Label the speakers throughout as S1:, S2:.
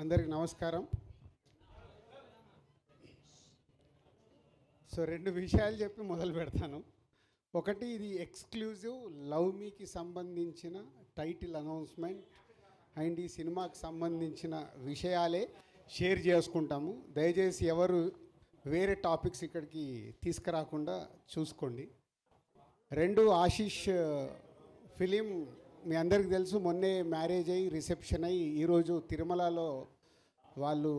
S1: అందరికి నమస్కారం. సో రెండు విషయాలు చెప్పి మొదలు పెడతాను. ఒకటి ఇది ఎక్స్క్లూజివ్ లవ్ మీకి సంబంధించిన టైటిల్ అనౌన్స్మెంట్ అండ్ ఈ సినిమాకి సంబంధించిన విషయాలే షేర్ చేసుకుంటాము. దయచేసి ఎవరు వేరే టాపిక్స్ ఇక్కడికి తీసుకురాకుండా చూసుకోండి. రెండు ఆశీష్ ఫిలిం మీ అందరికి తెలుసు మొన్నే మ్యారేజ్ అయ్యి రిసెప్షన్ అయ్యి ఈరోజు తిరుమలలో వాళ్ళు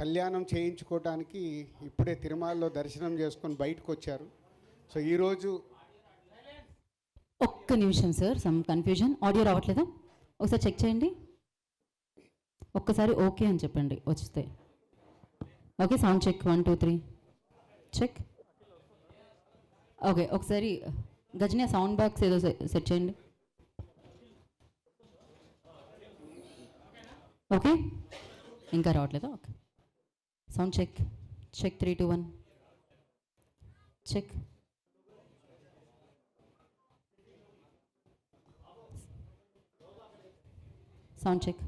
S1: కళ్యాణం చేయించుకోవడానికి ఇప్పుడే తిరుమలలో దర్శనం చేసుకొని బయటకు వచ్చారు సో ఈరోజు
S2: ఒక్క నిమిషం సార్ సమ్ కన్ఫ్యూజన్. ఆడియో రావట్లేదా? ఒకసారి చెక్ చేయండి. ఒక్కసారి ఓకే అని చెప్పండి వచ్చితే okay sound check. One two three. Check. Okay ఒకసారి గజనే సౌండ్ బాక్స్ ఏదో సెట్ చేయండి. ఓకే ఇంకా రావట్లేదా? Okay sound check check three two one check sound check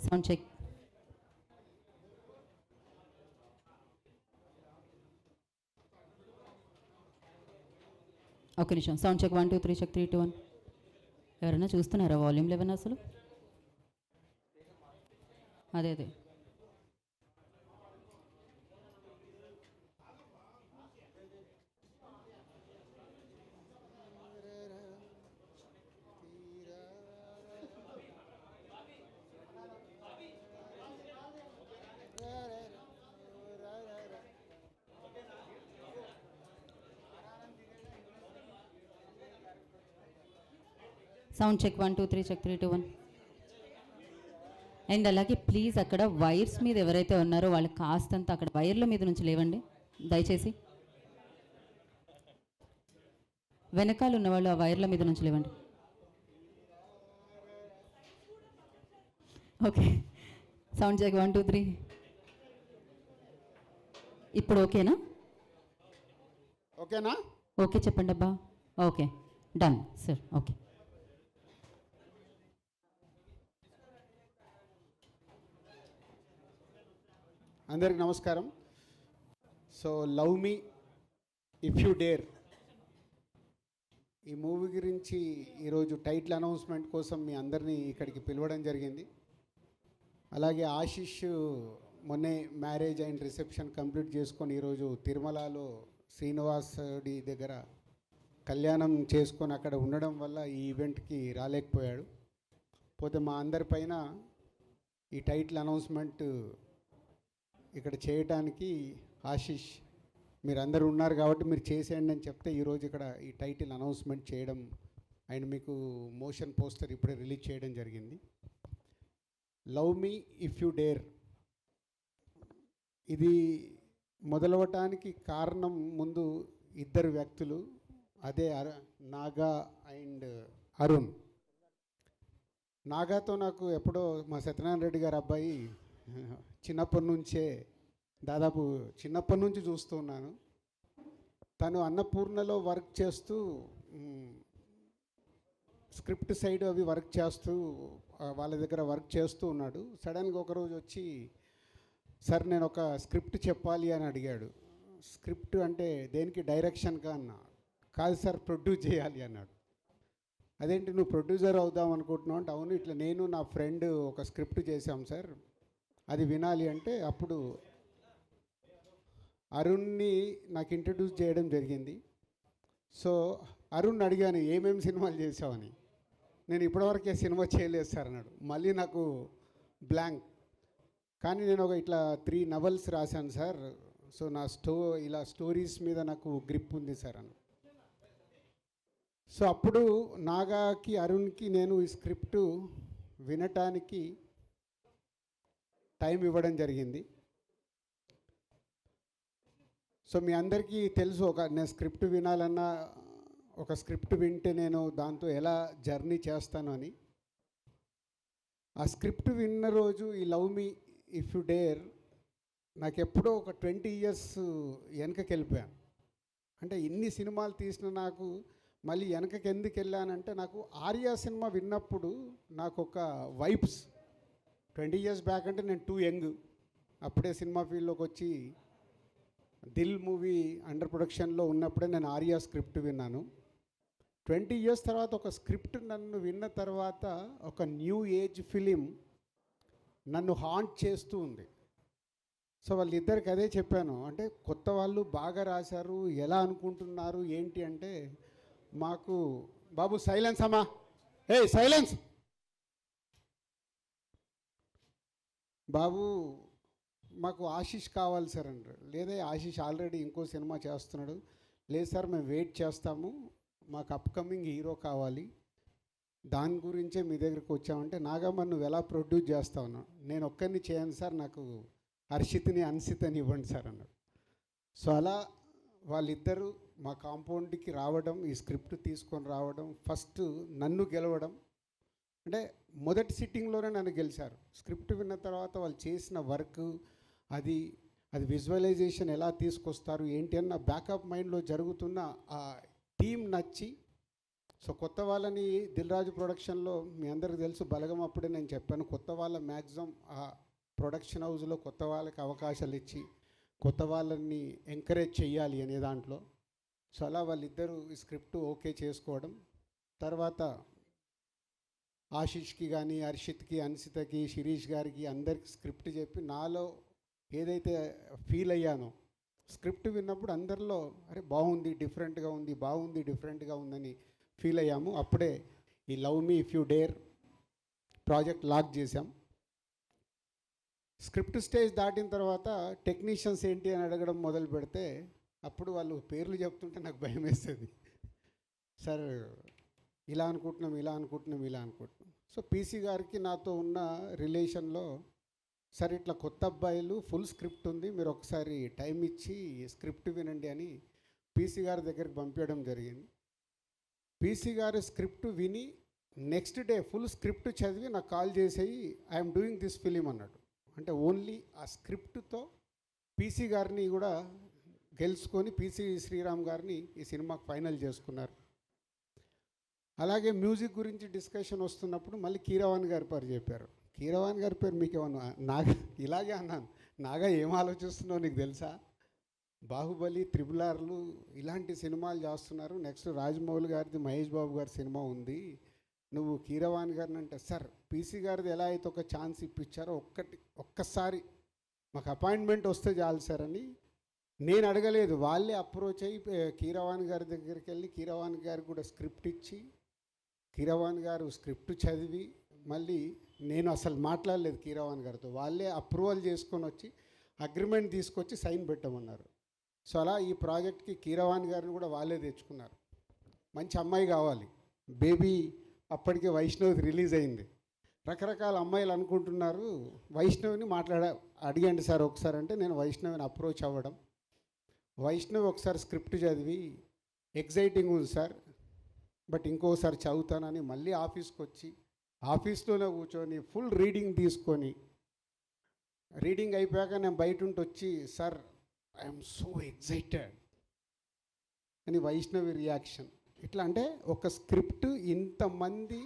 S2: sound check ఒక నిమిషం. Sound check one two three check three two one ఎవరైనా చూస్తున్నారా? వాల్యూమ్ లెవెన్ అసలు? అదే అదే. Sound check one two three check three two one and అలాగే please అక్కడ wires మీద ఎవరైతే ఉన్నారో వాళ్ళు కాస్తంత అక్కడ వైర్ల మీద నుంచి లేవండి. దయచేసి. వెనకాల ఉన్న వాళ్ళు ఆ వైర్ల మీద నుంచి లేవండి. Okay sound check one two three ఇప్పుడు ఓకేనా?
S1: ఓకేనా?
S2: ఓకే చెప్పండి అబ్బా ఓకే. డన్ సార్ ఓకే
S1: అందరికి నమస్కారం. So love me if you dare. ఈ మూవీ గురించి ఈరోజు టైటిల్ అనౌన్స్మెంట్ కోసం మీ అందరినీ ఇక్కడికి పిలవడం జరిగింది. అలాగే ఆశిష్ మొన్నే మ్యారేజ్ అండ్ రిసెప్షన్ కంప్లీట్ చేసుకొని ఈరోజు తిరుమలలో శ్రీనివాసుడి దగ్గర కళ్యాణం చేసుకొని అక్కడ ఉండడం వల్ల ఈ ఈవెంట్కి రాలేకపోయాడు. పోతే మా అందరిపైన ఈ టైటిల్ అనౌన్స్మెంట్ ఇక్కడ చేయటానికి ఆశిష్ మీరు అందరు ఉన్నారు కాబట్టి మీరు చేసేయండి అని చెప్తే ఈరోజు ఇక్కడ ఈ టైటిల్ అనౌన్స్మెంట్ చేయడం అండ్ మీకు మోషన్ పోస్టర్ ఇప్పుడే రిలీజ్ చేయడం జరిగింది. Love me if you dare. ఇది మొదలవటానికి కారణం ముందు ఇద్దరు వ్యక్తులు అదే అర నాగా అండ్ అరుణ్. నాగాతో నాకు ఎప్పుడో మా సత్యనారాయణ రెడ్డి గారు అబ్బాయి చిన్నప్పటి నుంచే దాదాపు చిన్నప్పటి నుంచి చూస్తూ ఉన్నాను. తను అన్నపూర్ణలో వర్క్ చేస్తూ స్క్రిప్ట్ సైడ్ అవి వర్క్ చేస్తూ వాళ్ళ దగ్గర వర్క్ చేస్తూ ఉన్నాడు. సడన్గా ఒకరోజు వచ్చి సార్ నేను ఒక స్క్రిప్ట్ చెప్పాలి అని అడిగాడు. స్క్రిప్ట్ అంటే దేనికి? డైరెక్షన్గా అన్న. కాదు సార్ ప్రొడ్యూస్ చేయాలి అన్నాడు. అదేంటి? నువ్వు ప్రొడ్యూసర్ అవుదాం అనుకుంటున్నావు అంటే అవును ఇట్లా నేను నా ఫ్రెండ్ ఒక స్క్రిప్ట్ చేశాం సార్. అది వినాలి అంటే అప్పుడు అరుణ్ని నాకు ఇంట్రడ్యూస్ చేయడం జరిగింది. సో అరుణ్ అడిగాను ఏమేమి సినిమాలు చేసావని? నేను ఇప్పటివరకే సినిమా చేయలేదు సార్ అన్నాడు. మళ్ళీ నాకు బ్లాంక్ కానీ నేను ఒక ఇట్లా త్రీ నవల్స్ రాశాను సార్. సో నా స్టో ఇలా స్టోరీస్ మీద నాకు గ్రిప్ ఉంది సార్ అని సో అప్పుడు నాగాకి అరుణ్కి నేను ఈ స్క్రిప్ట్ వినటానికి టైం ఇవ్వడం జరిగింది. సో మీ అందరికీ తెలుసు ఒక నేను స్క్రిప్ట్ వినాలన్నా ఒక స్క్రిప్ట్ వింటే నేను దాంతో ఎలా జర్నీ చేస్తాను అని. ఆ స్క్రిప్ట్ విన్న రోజు ఈ love me if you dare నాకు ఎప్పుడో ఒక ట్వంటీ ఇయర్స్ వెనకకి వెళ్ళిపోయాను అంటే ఇన్ని సినిమాలు తీసిన నాకు మళ్ళీ వెనకకి ఎందుకు వెళ్ళానంటే నాకు ఆర్యా సినిమా విన్నప్పుడు నాకు ఒక వైబ్స్ ట్వంటీ ఇయర్స్ బ్యాక్ అంటే నేను టూ యంగ్. అప్పుడే సినిమా ఫీల్డ్లోకి వచ్చి దిల్ మూవీ అండర్ ప్రొడక్షన్లో ఉన్నప్పుడే నేను ఆర్యా స్క్రిప్ట్ విన్నాను. ట్వంటీ ఇయర్స్ తర్వాత ఒక స్క్రిప్ట్ నన్ను విన్న తర్వాత ఒక న్యూ ఏజ్ ఫిలిం నన్ను హాంట్ చేస్తూ ఉంది. సో వాళ్ళిద్దరికి అదే చెప్పాను. అంటే కొత్త వాళ్ళు బాగా రాశారు ఎలా అనుకుంటున్నారు ఏంటి అంటే మాకు బాబు సైలెన్స్ అమ్మా. ఏ సైలెన్స్ బాబు మాకు ఆశీష్ కావాలి సార్ అంటారు. లేదా ఆశీష్ ఆల్రెడీ ఇంకో సినిమా చేస్తున్నాడు. లేదు సార్ మేము వెయిట్ చేస్తాము. మాకు అప్కమింగ్ హీరో కావాలి. దాని గురించే మీ దగ్గరికి వచ్చామంటే నాగమ్మ నువ్వు ఎలా ప్రొడ్యూస్ చేస్తావు నేను ఒక్కరిని చేయను సార్ నాకు హర్షిత్ని అన్సితని ఇవ్వండి సార్ అన్నాడు. సో అలా వాళ్ళిద్దరూ మా కాంపౌండ్కి రావడం ఈ స్క్రిప్ట్ తీసుకొని రావడం ఫస్ట్ నన్ను గెలవడం అంటే మొదటి సిట్టింగ్లోనే నన్ను గెలిచారు. స్క్రిప్ట్ విన్న తర్వాత వాళ్ళు చేసిన వర్క్ అది అది విజువలైజేషన్ ఎలా తీసుకొస్తారు ఏంటి అన్న బ్యాకప్ మైండ్లో జరుగుతున్న ఆ టీం నచ్చి సో కొత్త వాళ్ళని దిల్రాజు ప్రొడక్షన్లో మీ అందరికి తెలుసు బలగం అప్పుడే నేను చెప్పాను కొత్త వాళ్ళ మ్యాక్సిమం ఆ ప్రొడక్షన్ హౌస్లో కొత్త వాళ్ళకి అవకాశాలు ఇచ్చి కొత్త వాళ్ళని ఎంకరేజ్ చేయాలి అనే దాంట్లో. సో అలా వాళ్ళిద్దరూ ఈ స్క్రిప్ట్ ఓకే చేసుకోవడం. తర్వాత ఆశిష్కి కానీ హర్షిత్కి అన్సితకి శిరీష్ గారికి అందరికి స్క్రిప్ట్ చెప్పి నాలో ఏదైతే ఫీల్ అయ్యానో స్క్రిప్ట్ విన్నప్పుడు అందరిలో అరే బాగుంది డిఫరెంట్గా ఉంది బాగుంది డిఫరెంట్గా ఉందని ఫీల్ అయ్యాము. అప్పుడే ఈ love me if you dare project lock చేశాం. స్క్రిప్ట్ స్టేజ్ దాటిన తర్వాత టెక్నీషియన్స్ ఏంటి అని అడగడం మొదలు పెడితే అప్పుడు వాళ్ళు పేర్లు చెప్తుంటే నాకు భయం వేస్తుంది సార్ ఇలా అనుకుంటున్నాం ఇలా అనుకుంటున్నాం ఇలా అనుకుంటున్నాం. సో పీసీ గారికి నాతో ఉన్న రిలేషన్లో సరే ఇట్లా కొత్త అబ్బాయిలు ఫుల్ స్క్రిప్ట్ ఉంది మీరు ఒకసారి టైం ఇచ్చి స్క్రిప్ట్ వినండి అని పీసీ గారి దగ్గరికి పంపించడం జరిగింది. పీసీ గారు స్క్రిప్ట్ విని నెక్స్ట్ డే ఫుల్ స్క్రిప్ట్ చదివి నాకు కాల్ చేసేయి ఐఎమ్ డూయింగ్ దిస్ ఫిలిం అన్నాడు. అంటే ఓన్లీ ఆ స్క్రిప్ట్తో పీసీ గారిని కూడా గెలుచుకొని పీసీ శ్రీరామ్ గారిని ఈ సినిమాకి ఫైనల్ చేసుకున్నారు. అలాగే మ్యూజిక్ గురించి డిస్కషన్ వస్తున్నప్పుడు మళ్ళీ కీరవాణి గారి పేరు చెప్పారు. కీరవాణి గారి పేరు మీకు ఏమన్నా నాగా ఇలాగే అన్నాను. నాగా ఏం ఆలోచిస్తున్నావు నీకు తెలుసా? బాహుబలి త్రిబులార్లు ఇలాంటి సినిమాలు చేస్తున్నారు. నెక్స్ట్ రాజమౌళి గారిది మహేష్ బాబు గారి సినిమా ఉంది. నువ్వు కీరవాణి గారిని అంటే సార్ పీసీ గారిది ఎలా అయితే ఒక ఛాన్స్ ఇప్పించారో ఒక్కటి ఒక్కసారి మాకు అపాయింట్మెంట్ వస్తే చాలు సార్ అని నేను అడగలేదు. వాళ్ళే అప్రోచ్ అయ్యి కీరవాణి గారి దగ్గరికి వెళ్ళి కీరవాణి గారికి కూడా స్క్రిప్ట్ ఇచ్చి కీరవాణి గారు స్క్రిప్ట్ చదివి మళ్ళీ నేను అసలు మాట్లాడలేదు కీరవాణి గారితో. వాళ్ళే అప్రూవల్ చేసుకొని వచ్చి అగ్రిమెంట్ తీసుకొచ్చి సైన్ పెట్టమన్నారు. సో అలా ఈ ప్రాజెక్ట్కి కీరవాణి గారిని కూడా వాళ్ళే తెచ్చుకున్నారు. మంచి అమ్మాయి కావాలి. బేబీ అప్పటికే వైష్ణవి రిలీజ్ అయింది. రకరకాల అమ్మాయిలు అనుకుంటున్నారు. వైష్ణవిని మాట్లాడ అడిగండి సార్ ఒకసారి అంటే నేను వైష్ణవిని అప్రోచ్ అవ్వడం. వైష్ణవి ఒకసారి స్క్రిప్ట్ చదివి ఎగ్జైటింగ్ ఉంది సార్. బట్ ఇంకోసారి చదువుతానని మళ్ళీ ఆఫీస్కి వచ్చి ఆఫీస్లోనే కూర్చొని ఫుల్ రీడింగ్ తీసుకొని రీడింగ్ అయిపోయాక నేను బయట ఉండి వచ్చి సార్ ఐఎమ్ సో ఎగ్జైటెడ్ అని వైష్ణవి రియాక్షన్. ఇట్లా అంటే ఒక స్క్రిప్ట్ ఇంతమంది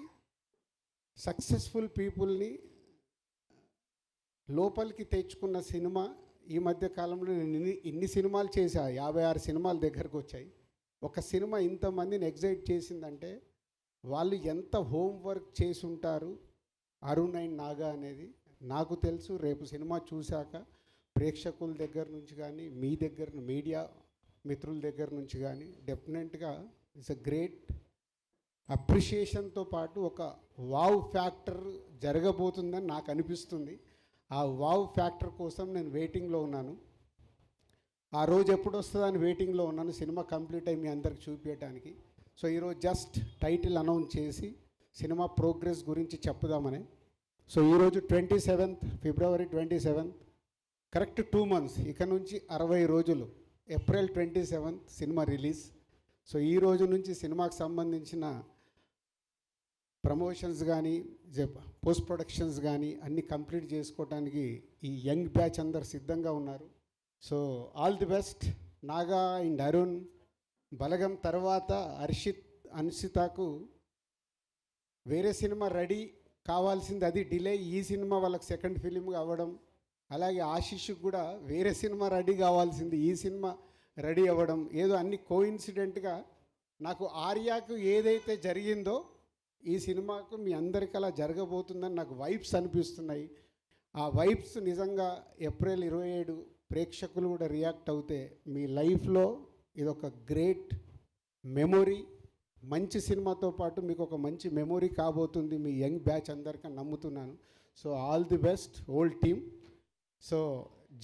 S1: సక్సెస్ఫుల్ పీపుల్ని లోపలికి తెచ్చుకున్న సినిమా ఈ మధ్య కాలంలో నేను ఇన్ని సినిమాలు చేశా యాభై ఆరు సినిమాలు దగ్గరకు వచ్చాయి ఒక సినిమా ఇంతమందిని ఎగ్జైట్ చేసిందంటే వాళ్ళు ఎంత హోంవర్క్ చేసి ఉంటారు అరుణ్ అండ్ నాగా అనేది నాకు తెలుసు. రేపు సినిమా చూశాక ప్రేక్షకుల దగ్గర నుంచి కానీ మీ దగ్గర మీడియా మిత్రుల దగ్గర నుంచి కానీ డెఫినెట్గా ఇట్స్ అ గ్రేట్ అప్రిషియేషన్తో పాటు ఒక వావ్ ఫ్యాక్టర్ జరగబోతుందని నాకు అనిపిస్తుంది. ఆ వావ్ ఫ్యాక్టర్ కోసం నేను వెయిటింగ్లో ఉన్నాను. ఆ రోజు ఎప్పుడు వస్తుందని వెయిటింగ్లో ఉన్నాను. సినిమా కంప్లీట్ అయ్యి మీ అందరికి చూపించడానికి సో ఈరోజు జస్ట్ టైటిల్ అనౌన్స్ చేసి సినిమా ప్రోగ్రెస్ గురించి చెప్పుదామని. సో ఈరోజు twenty seventh February twenty seventh correct two months ఇక నుంచి అరవై రోజులు. April twenty seventh cinema release so ఈ రోజు నుంచి సినిమాకి సంబంధించిన ప్రమోషన్స్ కానీ పోస్ట్ ప్రొడక్షన్స్ కానీ అన్నీ కంప్లీట్ చేసుకోవడానికి ఈ యంగ్ బ్యాచ్ అందరు సిద్ధంగా ఉన్నారు. So all the best Naga and Arun Balagam తర్వాత హర్షిత్ అన్షితాకు వేరే సినిమా రెడీ కావాల్సింది అది డిలే ఈ సినిమా వాళ్ళకి సెకండ్ ఫిలిం అవ్వడం అలాగే ఆశీష్కి కూడా వేరే సినిమా రెడీ కావాల్సింది ఈ సినిమా రెడీ అవ్వడం ఏదో అన్ని కోఇన్సిడెంట్గా నాకు ఆర్యాకు ఏదైతే జరిగిందో ఈ సినిమాకు మీ అందరికీ అలా జరగబోతుందని నాకు వైబ్స్ అనిపిస్తున్నాయి ఆ వైబ్స్ నిజంగా ఏప్రిల్ ఇరవై ఏడు ప్రేక్షకులు కూడా రియాక్ట్ అవుతే మీ లైఫ్లో ఇదొక గ్రేట్ మెమొరీ. మంచి సినిమాతో పాటు మీకు ఒక మంచి మెమొరీ కాబోతుంది మీ యంగ్ బ్యాచ్ అందరికీ నమ్ముతున్నాను. So all the best old team. So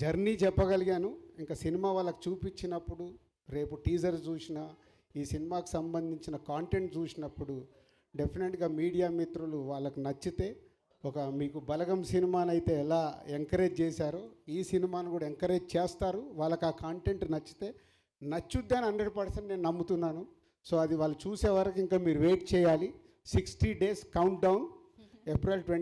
S1: journey చెప్పగలిగాను. ఇంకా సినిమా వాళ్ళకి చూపించినప్పుడు రేపు టీజర్ చూసిన ఈ సినిమాకి సంబంధించిన కాంటెంట్ చూసినప్పుడు డెఫినెట్గా మీడియా మిత్రులు వాళ్ళకి నచ్చితే ఒక మీకు బలగం సినిమానైతే ఎలా ఎంకరేజ్ చేశారో ఈ సినిమాను కూడా ఎంకరేజ్ చేస్తారు. వాళ్ళకి ఆ కాంటెంట్ నచ్చితే నచ్చుద్దని హండ్రెడ్ పర్సెంట్ నేను నమ్ముతున్నాను. సో అది వాళ్ళు చూసే వరకు ఇంకా మీరు వెయిట్ చేయాలి. Sixty days count down April twenty